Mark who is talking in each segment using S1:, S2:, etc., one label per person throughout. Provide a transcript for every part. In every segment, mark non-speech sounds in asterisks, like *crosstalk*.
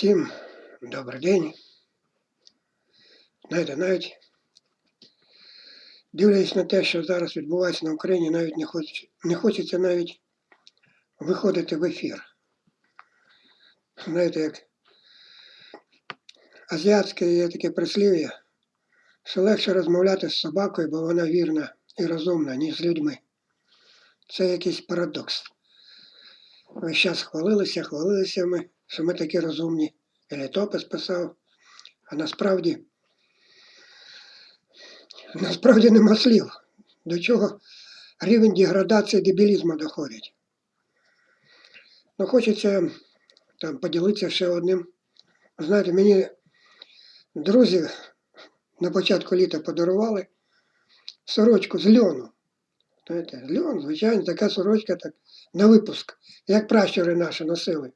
S1: Всім добрий день. Знаєте, навіть дивлячись на те, що зараз відбувається на Україні, навіть не, хоч, не хочеться навіть виходити в ефір. Знаєте, як азіатське є таке прислів'я, що легше розмовляти з собакою, бо вона вірна і розумна, ніж з людьми. Це якийсь парадокс. Весь час хвалилися, хвалилися ми, що ми такі розумні. І літопис писав, а насправді, насправді нема слів, до чого рівень деградації дебілізму доходить. Ну, хочеться там поділитися ще одним. Знаєте, мені друзі на початку літа подарували сорочку з льону. Знаєте, льон, звичайно, така сорочка так, на випуск, як пращури наші носили.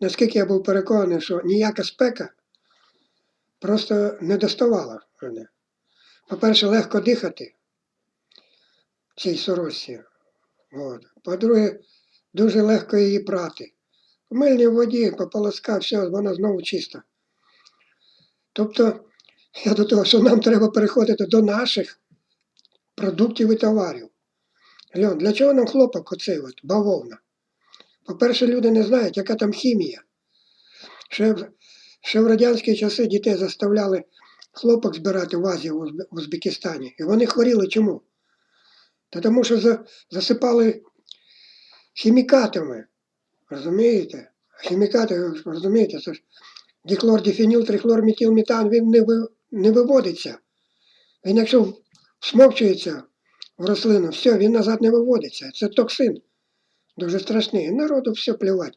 S1: Наскільки я був переконаний, що ніяка спека просто не доставала мене. По-перше, легко дихати в цій сорочці. По-друге, дуже легко її прати. В мильній воді пополоскав, все, вона знову чиста. Тобто, я до того, що нам треба переходити до наших продуктів і товарів. Для чого нам хлопок оцей от, бавовна? По-перше, люди не знають, яка там хімія. Ще, ще в радянські часи дітей заставляли хлопок збирати в Азії, в Узбекистані. І вони хворіли чому? Та тому що засипали хімікатами. Розумієте? Хімікати, розумієте, це ж діхлор, дифеніл, трихлор, метіл, він не, ви, не виводиться. Він якщо всмокчується в рослину, все, він назад не виводиться. Це токсин дуже страшний. Народу все плювати.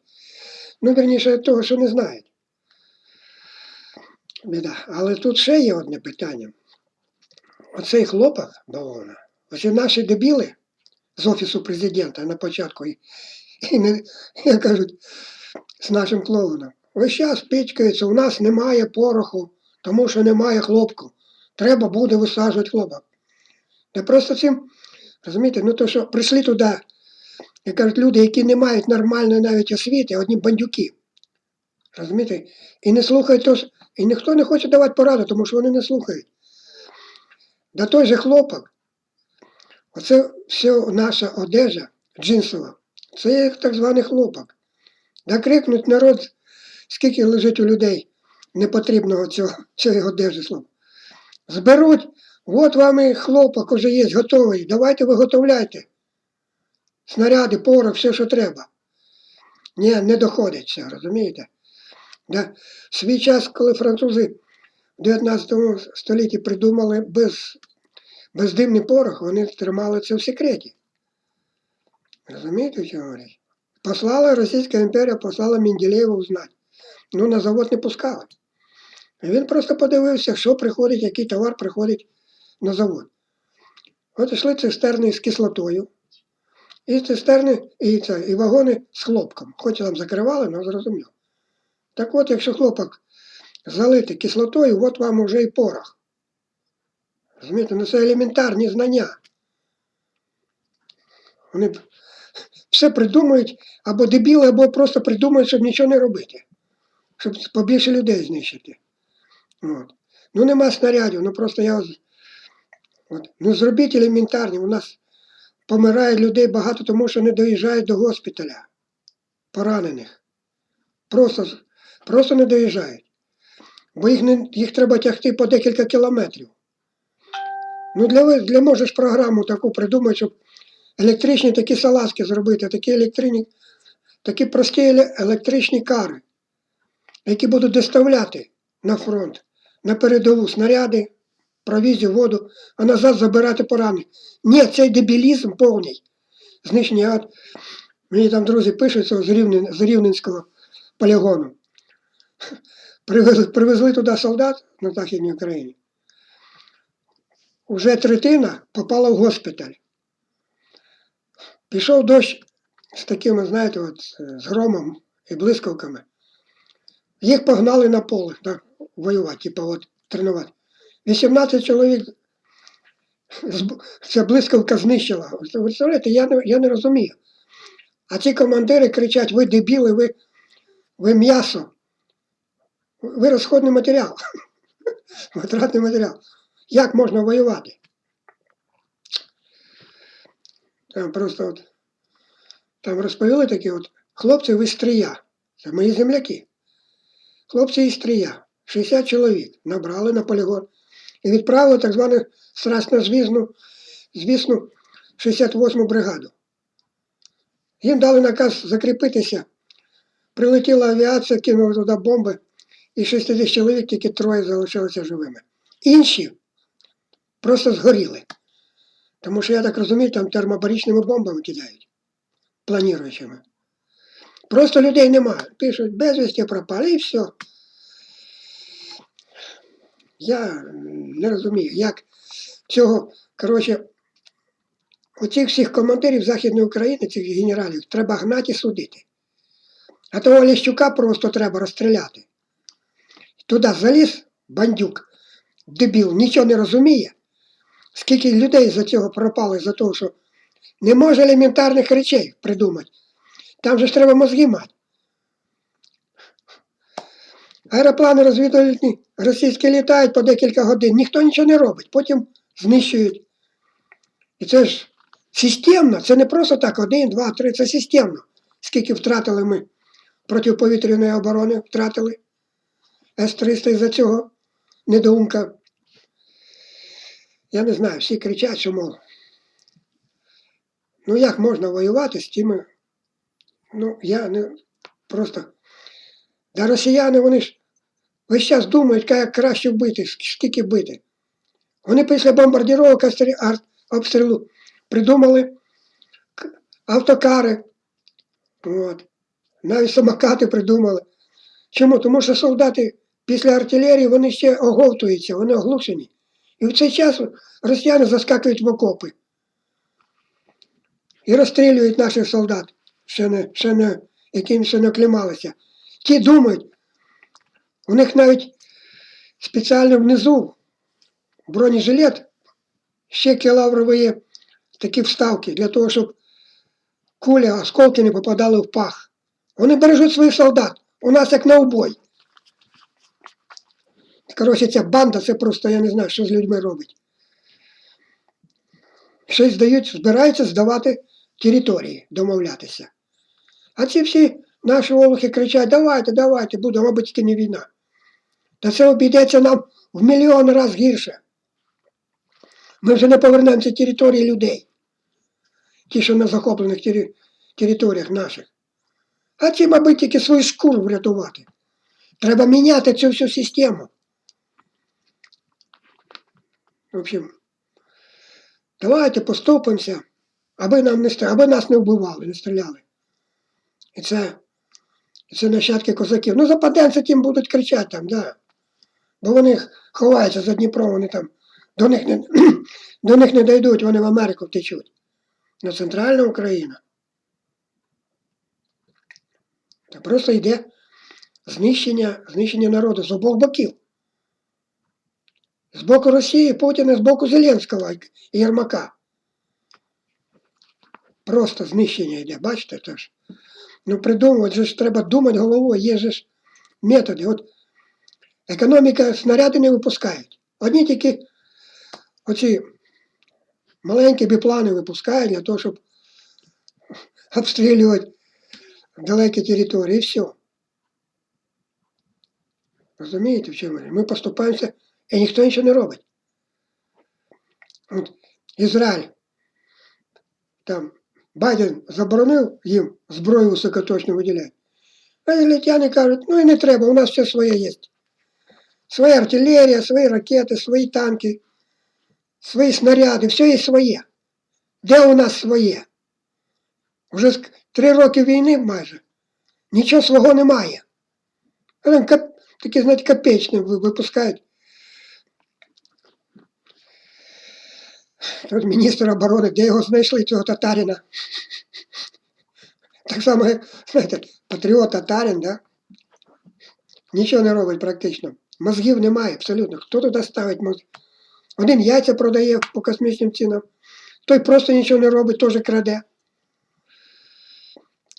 S1: Ну, верніше від того, що не знають. Біда. Але тут ще є одне питання. Оцей хлопок бавовна, оці наші дебіли з Офісу президента на початку, і, і не, як кажуть, з нашим клоуном. Весь час пічкаються, у нас немає пороху, тому що немає хлопку. Треба буде висаджувати хлопок. Та просто цим, розумієте, ну то що прийшли туди, як кажуть, люди, які не мають нормальної навіть освіти, одні бандюки. Розумієте? І не слухають то, і ніхто не хоче давати пораду, тому що вони не слухають. Да той же хлопок, оце все наша одежа джинсова, це є так званий хлопок. Да крикнуть народ, скільки лежить у людей непотрібного цього, цієї одежі слова. Зберуть, от вам і хлопок уже є, готовий. Давайте виготовляйте. Снаряди, порох, все, що треба. Ні, не доходить це, розумієте? Да? В свій час, коли французи в 19 столітті придумали без, бездимний порох, вони тримали це в секреті. Розумієте, що говорять? Послала Російська імперія, послала Менделєєва узнати. Ну, на завод не пускали. І він просто подивився, що приходить, який товар приходить на завод. От йшли цистерни з кислотою, і цистерни, і, це, і вагони з хлопком. Хоч там закривали, але зрозуміло. Так от, якщо хлопок залити кислотою, от вам уже і порох. Розумієте, ну це елементарні знання. Вони все придумують або дебіли, або просто придумують, щоб нічого не робити. Щоб побільше людей знищити. От. Ну нема снарядів, ну просто я. От. Ну зробіть елементарні. У нас помирає людей багато, тому що не доїжджають до госпіталя поранених. Просто, просто не доїжджають. Бо їх, не, їх треба тягти по декілька кілометрів. Ну, для, для можеш програму таку придумати, щоб електричні такі салазки зробити, такі електричні, такі прості електричні кари, які будуть доставляти на фронт, на передову снаряди, провізію, воду, а назад забирати поранених. Ні, цей дебілізм повний. Знищення. От, мені там друзі пишуть з, Рівнен, з Рівненського полігону. Привезли, привезли туди солдат на Західній Україні. Уже третина попала в госпіталь. Пішов дощ з такими, знаєте, от, з громом і блискавками. Їх погнали на поле так, воювати, типу, от, тренувати. 18 чоловік ця блискавка знищила. Ви представляєте, я не, я не розумію. А ці командири кричать: ви дебіли, ви, ви м'ясо. ви розходний матеріал. *laughs* Витратний матеріал. Як можна воювати? Там просто от, там розповіли такі от хлопці ви стрія. Це мої земляки. Хлопці із стрія. 60 чоловік набрали на полігон і відправили так звану страшно звісну, звісну 68-му бригаду. Їм дали наказ закріпитися. Прилетіла авіація, кинула туди бомби, і 60 чоловік тільки троє залишилися живими. Інші просто згоріли. Тому що, я так розумію, там термобаричними бомбами кидають, планіруючими. Просто людей немає. Пишуть, безвісті пропали і все. Я не розумію, як цього, коротше, оцих всіх командирів Західної України, цих генералів, треба гнати і судити. А того Лещука просто треба розстріляти. Туди заліз бандюк, дебіл, нічого не розуміє. Скільки людей за цього пропало, за того, що не може елементарних речей придумати. Там же ж треба мозги мати. Аероплани розвідувальні російські літають по декілька годин, ніхто нічого не робить, потім знищують. І це ж системно, це не просто так, один, два, три, це системно. Скільки втратили ми протиповітряної оборони, втратили С-300 із-за цього недоумка. Я не знаю, всі кричать, що мов. Ну як можна воювати з тими? Ну, я не просто. Да росіяни, вони ж весь час думають, як краще вбити, скільки бити. Вони після бомбардировок арт- обстрілу придумали автокари, от. навіть самокати придумали. Чому? Тому що солдати після артилерії вони ще оговтуються, вони оглушені. І в цей час росіяни заскакують в окопи і розстрілюють наших солдат, ще не, ще не, яким ще не оклімалися. Ті думають, у них навіть спеціально внизу бронежилет, ще кілаврові такі вставки для того, щоб куля, осколки не попадали в пах. Вони бережуть своїх солдат. У нас як на убой. Коротше, ця банда, це просто я не знаю, що з людьми робить. Щось здають, збираються здавати території, домовлятися. А ці всі наші олухи кричать, давайте, давайте, буде, мабуть, тільки не війна. Та це обійдеться нам в мільйон разів гірше. Ми вже не повернемо ці території людей. Ті, що на захоплених тері- територіях наших. А ці, мабуть, тільки свою шкуру врятувати. Треба міняти цю всю систему. В общем, давайте поступимося, аби, нам не, аби нас не вбивали, не стріляли. І це, це нащадки козаків. Ну, западенці тим будуть кричати там, да. Бо вони ховаються за Дніпром, вони там до них не, *clears throat* до них не дійдуть, вони в Америку втечуть. На центральна Україна. Це просто йде знищення, знищення народу з обох боків. З боку Росії Путіна, з боку Зеленського і Єрмака. Просто знищення йде, бачите теж. Ну придумувати ж треба думати головою, є ж методи. От економіка снаряди не випускають. Одні тільки оці маленькі біплани випускають для того, щоб обстрілювати далекі території і все. Розумієте, в чому? річ? Ми поступаємося, і ніхто нічого не робить. От Ізраїль, там Байден заборонив їм зброю високоточну виділяти. А ізраїльтяни кажуть, ну і не треба, у нас все своє є. Своя артилерія, свої ракети, свої танки, свої снаряди, все є своє. Де у нас своє? Вже три роки війни майже. Нічого свого немає. Там такі, знаєте, копеечні ви- випускають. Тут міністр оборони, де його знайшли, цього татарина. *laughs* Так само, знаєте, патріот татарин, да? Нічого не робить практично. Мозгів немає абсолютно. Хто туди ставить мозги? Один яйця продає по космічним цінам, той просто нічого не робить, теж краде.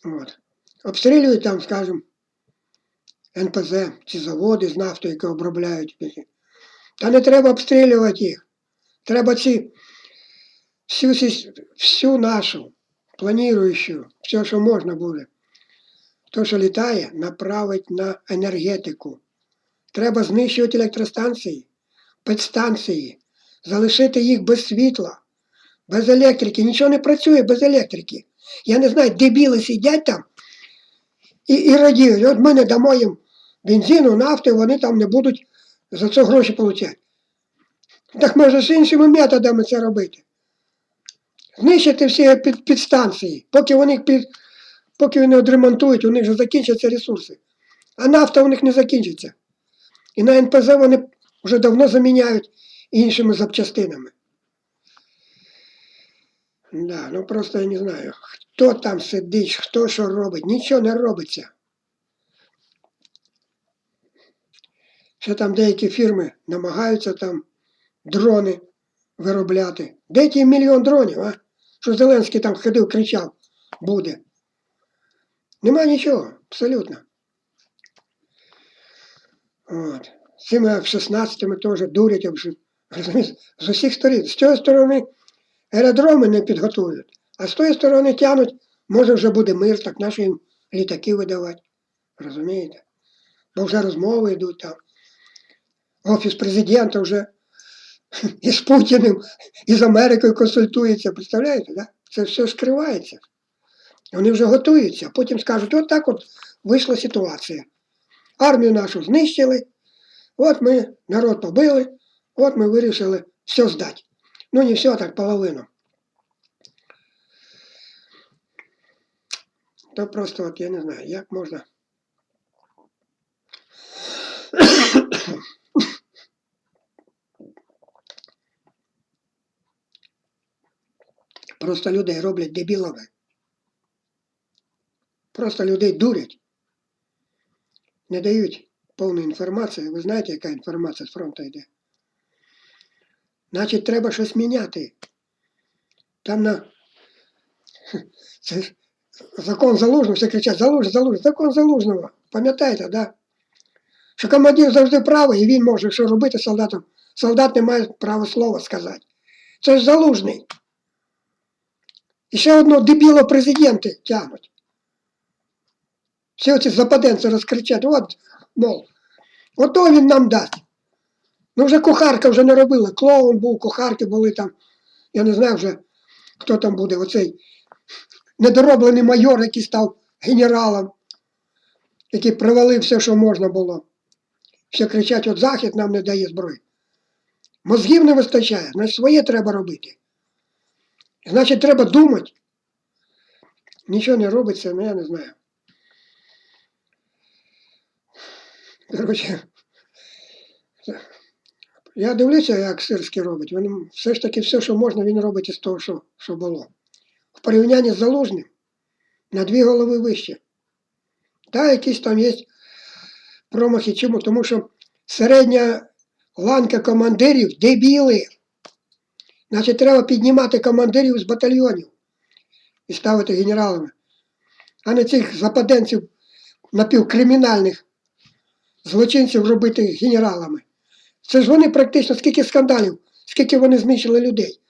S1: От. Обстрілюють там, скажімо, НПЗ, ці заводи з нафтою, які обробляють. Та не треба обстрілювати їх. Треба ці всю, всю нашу планіруючу, все, що можна буде. То, що літає, направить на енергетику. Треба знищувати електростанції, підстанції, залишити їх без світла, без електрики. Нічого не працює без електрики. Я не знаю, дебіли сидять там і, і радіють. От ми не дамо їм бензину, нафти, вони там не будуть за це гроші отримати. Так може з іншими методами це робити. Знищити всі під, підстанції, поки вони під, поки вони відремонтують, у них вже закінчаться ресурси. А нафта у них не закінчиться. І на НПЗ вони вже давно заміняють іншими запчастинами. Да, ну просто я не знаю, хто там сидить, хто що робить, нічого не робиться. Ще там деякі фірми намагаються там дрони виробляти. Де ті мільйон дронів, а? Що Зеленський там ходив, кричав, буде. Нема нічого, абсолютно. От. З цими F-16 теж дурять, з усіх сторін. З цієї сторони аеродроми не підготують, а з тої сторони тянуть, може вже буде мир, так наші їм літаки видавати. Розумієте? Бо вже розмови йдуть там. Офіс президента вже *laughs* і з Путіним, і з Америкою консультується. Представляєте, да? Це все скривається. Вони вже готуються, а потім скажуть, от так от вийшла ситуація. Армію нашу знищили, от ми народ побили, от ми вирішили все здати. Ну, не все, так половину. То просто от я не знаю, як можна. *coughs* Просто людей роблять дебілами. Просто людей дурять. Не дають повну інформацію. Ви знаєте, яка інформація з фронту йде? Значить, треба щось міняти. Там на *laughs* це закон залужного, всі кричать, залужний, залужний, закон залужного. Пам'ятаєте, да? Що командир завжди правий, і він може що робити солдатом. Солдат не має права слова сказати. Це ж залужний. І ще одного дебіло президенти тягнуть. Всі оці западенці розкричать, от, мов, ото він нам дасть. Ну вже кухарка вже не робила. Клоун був, кухарки були там. Я не знаю вже, хто там буде, оцей недороблений майор, який став генералом, який привалив все, що можна було. Всі кричать, от Захід нам не дає зброї. Мозгів не вистачає, значить своє треба робити. Значить, треба думати. Нічого не робиться, ну я не знаю. Коротше, я дивлюся, як Сирський робить. Він все ж таки все, що можна, він робить із того, що, що було. В порівнянні з залужним на дві голови вище. Та, якісь там є промахи. Чому? Тому що середня ланка командирів дебіли. Значить, треба піднімати командирів з батальйонів і ставити генералами, а не цих западенців напівкримінальних злочинців робити генералами. Це ж вони практично скільки скандалів, скільки вони знищили людей.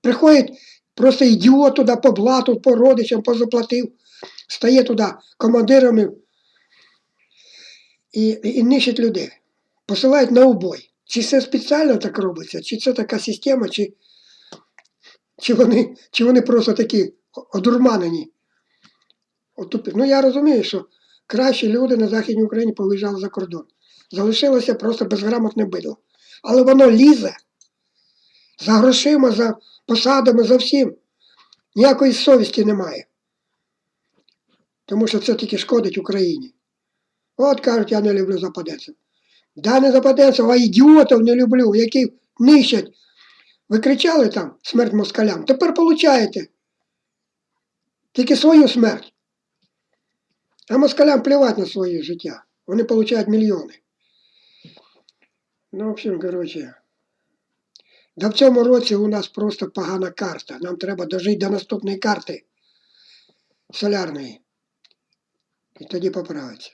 S1: Приходять просто ідіот туди по блату, по родичам, позаплатив, стає туди командирами і, і, нищить людей. Посилають на убой. Чи це спеціально так робиться, чи це така система, чи, чи, вони, чи вони просто такі одурманені. Ну я розумію, що кращі люди на Західній Україні повиїжджали за кордон. Залишилося просто безграмотне бидло. Але воно лізе за грошима, за посадами, за всім. Ніякої совісті немає. Тому що це тільки шкодить Україні. От кажуть, я не люблю западенців. Да не западенців, а ідіотів не люблю, які нищать. Ви кричали там смерть москалям, тепер получаєте. Тільки свою смерть. А москалям плевать на своє життя. Вони получають мільйони. Ну, в общем, коротше. Да в цьому році у нас просто погана карта. Нам треба дожити до наступної карти солярної. І тоді поправиться.